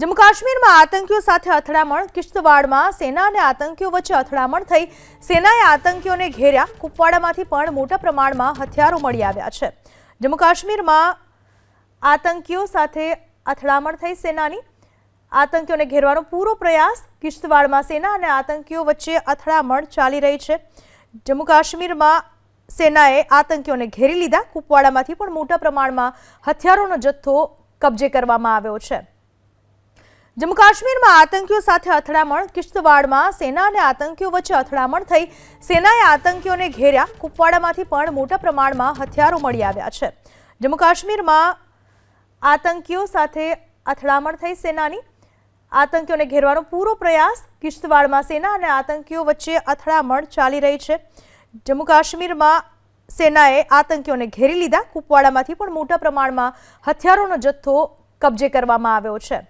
જમ્મુ કાશ્મીરમાં આતંકીઓ સાથે અથડામણ. કિશ્તવાડમાં સેના અને આતંકીઓ વચ્ચે અથડામણ થઈ. સેનાએ આતંકીઓને ઘેર્યા. કુપવાડામાંથી પણ મોટા પ્રમાણમાં હથિયારો મળી આવ્યા છે. જમ્મુ કાશ્મીરમાં આતંકીઓ સાથે અથડામણ થઈ સેનાની. આતંકીઓને ઘેરવાનો પૂરો પ્રયાસ. કિશ્તવાડમાં સેના અને આતંકીઓ વચ્ચે અથડામણ ચાલી રહી છે. જમ્મુ કાશ્મીરમાં સેનાએ આતંકીઓને ઘેરી લીધા. કુપવાડામાંથી પણ મોટા પ્રમાણમાં હથિયારોનો જથ્થો કબજે કરવામાં આવ્યો છે. જમ્મુ કાશ્મીરમાં આતંકીઓ સાથે અથડામણ. કિશ્તવાડમાં સેના અને આતંકીઓ વચ્ચે અથડામણ થઈ. સેનાએ આતંકીઓને ઘેર્યા. કુપવાડામાંથી પણ મોટા પ્રમાણમાં હથિયારો મળી આવ્યા છે. જમ્મુ કાશ્મીરમાં આતંકીઓ સાથે અથડામણ થઈ સેનાની. આતંકીઓને ઘેરવાનો પૂરો પ્રયાસ. કિશ્તવાડમાં સેના અને આતંકીઓ વચ્ચે અથડામણ ચાલી રહી છે. જમ્મુ કાશ્મીરમાં સેનાએ આતંકીઓને ઘેરી લીધા. કુપવાડામાંથી પણ મોટા પ્રમાણમાં હથિયારોનો જથ્થો કબજે કરવામાં આવ્યો છે.